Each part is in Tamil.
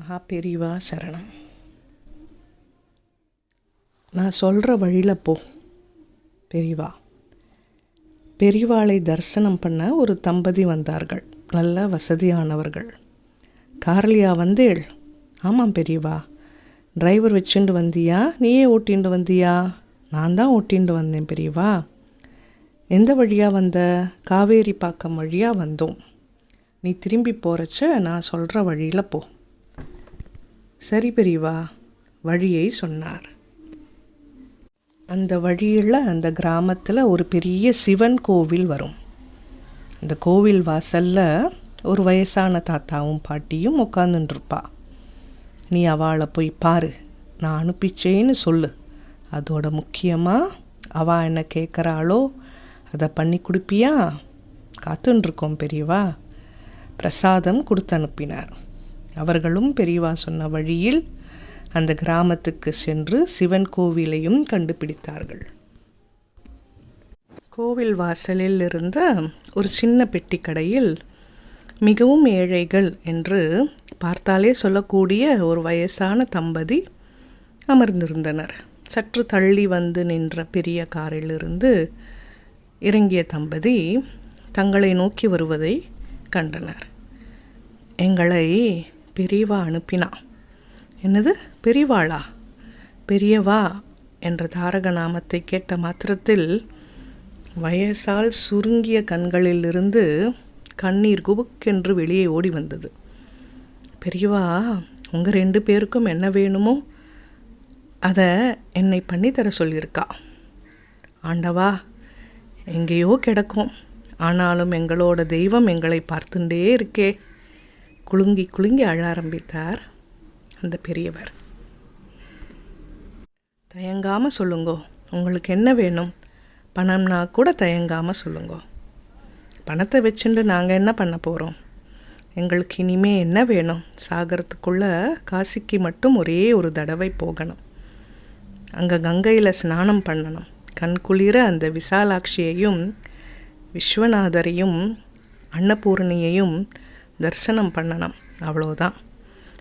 மகா பெரிவா சரணம். நான் சொல்கிற வழியில் போ பெரிவா. பெரிவாளை தரிசனம் பண்ண ஒரு தம்பதி வந்தார்கள். நல்ல வசதியானவர்கள். கார்லியா வந்தேள். ஆமாம் பெரியவா டிரைவர் வச்சுண்டு வந்தியா? நீயே ஓட்டிண்டு வந்தியா? நான் தான் ஓட்டிண்டு வந்தேன் பெரியவா எந்த வழியாக வந்த? காவேரி பாக்கம் வழியாக வந்தோம். நீ திரும்பி போகிறச்ச நான் சொல்கிற வழியில் போ. சரி பெரியவா வழியை சொன்னார். அந்த வழியில் அந்த கிராமத்தில் ஒரு பெரிய சிவன் கோவில் வரும். அந்த கோவில் வாசலில் ஒரு வயசான தாத்தாவும் பாட்டியும் உட்காந்துட்டுருப்பா நீ அவளை போய் பாரு நான் அனுப்பிச்சேன்னு சொல்லு. அதோட முக்கியமாக அவள் என்ன கேட்குறாளோ அதை பண்ணி கொடுப்பியா? காத்துன்ருக்கோம் பெரியவா. பிரசாதம் கொடுத்து அனுப்பினார் அவர்களும் பெரியவா சொன்ன வழியில் அந்த கிராமத்துக்கு சென்று சிவன் கோவிலையும் கண்டுபிடித்தார்கள். கோவில் வாசலில் இருந்த ஒரு சின்ன பெட்டி கடையில் மிகவும் ஏழைகள் என்று பார்த்தாலே சொல்லக்கூடிய ஒரு வயசான தம்பதி அமர்ந்திருந்தனர். சற்று தள்ளி வந்து நின்ற பெரிய காரிலிருந்து இறங்கிய தம்பதி தங்களை நோக்கி வருவதை கண்டனர். எங்களை பெரியவா அனுப்பினா. என்னது? பெரியவாளா பெரியவா என்ற தாரக நாமத்தை கேட்ட மாத்திரத்தில் வயசால் சுருங்கிய கண்களிலிருந்து கண்ணீர் குபுக்கென்று வெளியே ஓடி வந்தது. பெரியவா உங்கள் ரெண்டு பேருக்கும் என்ன வேணுமோ அதை என்னை பண்ணித்தர சொல்லியிருக்கா. ஆண்டவா எங்கேயோ கிடக்கும். ஆனாலும் எங்களோட தெய்வம் எங்களை பார்த்துட்டே இருக்கே. குலுங்கி குலுங்கி அழ ஆரம்பித்தார் அந்த பெரியவர். தயங்காமல் சொல்லுங்கோ உங்களுக்கு என்ன வேணும்? பணம்னா கூட தயங்காமல் சொல்லுங்கோ. பணத்தை வச்சுட்டு நாங்கள் என்ன பண்ண போகிறோம் எங்களுக்கு இனிமே என்ன வேணும்? சாகரத்துக்குள்ளே காசிக்கு மட்டும் ஒரே ஒரு தடவை போகணும். அங்கே கங்கையில் ஸ்நானம் பண்ணணும். கண்குளிர அந்த விசாலாட்சியையும் விஸ்வநாதரையும் அன்னபூரணியையும் தரிசனம் பண்ணணும். அவ்வளோதான்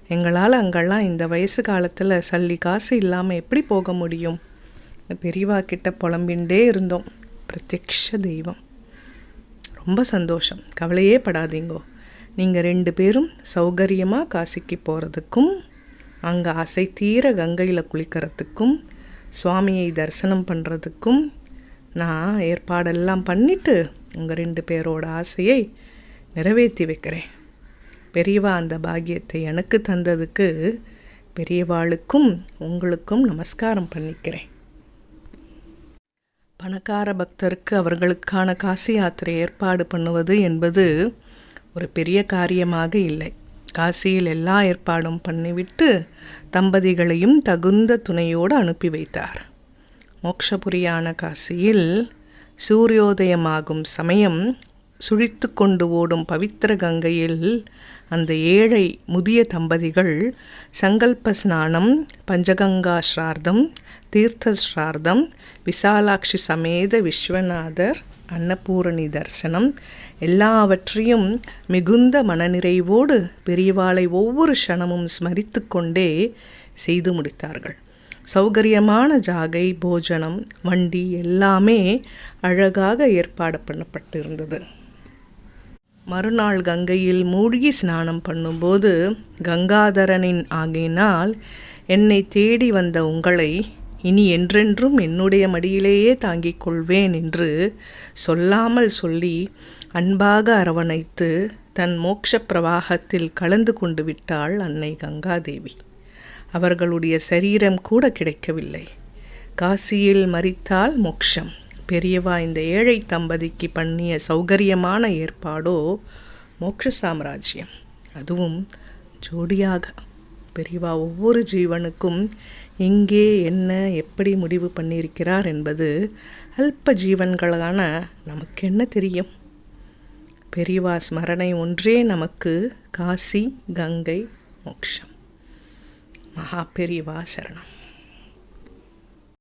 எங்களால் அங்கெல்லாம் இந்த வயசு காலத்தில் சல்லி காசு இல்லாமல் எப்படி போக முடியும்? பெரியவா கிட்ட புலம்பின்ண்டே இருந்தோம். பிரத்யக்ஷ தெய்வம். ரொம்ப சந்தோஷம். கவலையே படாதீங்கோ. நீங்கள் ரெண்டு பேரும் சௌகரியமாக காசிக்கு போகிறதுக்கும் அங்கே அசை தீர கங்கையில் குளிக்கிறதுக்கும் சுவாமியை தரிசனம் பண்ணுறதுக்கும் நான் ஏற்பாடெல்லாம் பண்ணிவிட்டு உங்கள் ரெண்டு பேரோட ஆசையை நிறைவேற்றி வைக்கிறேன். பெரியவா அந்த பாக்கியத்தை எனக்கு தந்ததுக்கு பெரியவாளுக்கும் உங்களுக்கும் நமஸ்காரம் பண்ணிக்கிறேன். பணக்கார பக்தருக்கு அவர்களுக்கான காசி யாத்திரை ஏற்பாடு பண்ணுவது என்பது ஒரு பெரிய காரியமாக இல்லை. காசியில் எல்லா ஏற்பாடும் பண்ணிவிட்டு தம்பதிகளையும் தகுந்த துணையோடு அனுப்பி வைத்தார். மோக்ஷபுரியான காசியில் சூரியோதயமாகும் சமயம் சுழித்து கொண்டு ஓடும் பவித்திர கங்கையில் அந்த ஏழை முதிய தம்பதிகள் சங்கல்ப ஸ்நானம் பஞ்சகங்கா ஸ்ரார்த்தம் தீர்த்த ஸ்ரார்த்தம் விசாலாட்சி சமேத விஸ்வநாதர் அன்னபூரணி தரிசனம் எல்லாவற்றையும் மிகுந்த மனநிறைவோடு பெரியவாளை ஒவ்வொரு க்ஷணமும் ஸ்மரித்து கொண்டே செய்து முடித்தார்கள். சௌகரியமான ஜாகை போஜனம் வண்டி எல்லாமே அழகாக ஏற்பாடு பண்ணப்பட்டிருந்தது. மறுநாள் கங்கையில் மூழ்கி ஸ்நானம் பண்ணும்போது கங்காதரனின் ஆகையினால் என்னை தேடி வந்த உங்களை இனி என்றென்றும் என்னுடைய மடியிலேயே தாங்கிக் கொள்வேன் என்று சொல்லாமல் சொல்லி அன்பாக அரவணைத்து தன் மோட்ச பிரவாகத்தில் கலந்து கொண்டு விட்டாள் அன்னை கங்காதேவி. அவர்களுடைய சரீரம் கூட கிடைக்கவில்லை. காசியில் மறித்தால் மோக்ஷம். பெரியவா இந்த ஏழை தம்பதிக்கு பண்ணிய சௌகரியமான ஏற்பாடோ மோட்ச சாம்ராஜ்யம். அதுவும் ஜோடியாக. பெரியவா ஒவ்வொரு ஜீவனுக்கும் எங்கே என்ன எப்படி முடிவு பண்ணியிருக்கிறார் என்பது அல்ப ஜீவன்களான நமக்கு என்ன தெரியும்? பெரியவா ஸ்மரணை ஒன்றே நமக்கு காசி கங்கை மோக்ஷம். மகா பெரியவா சரணம்.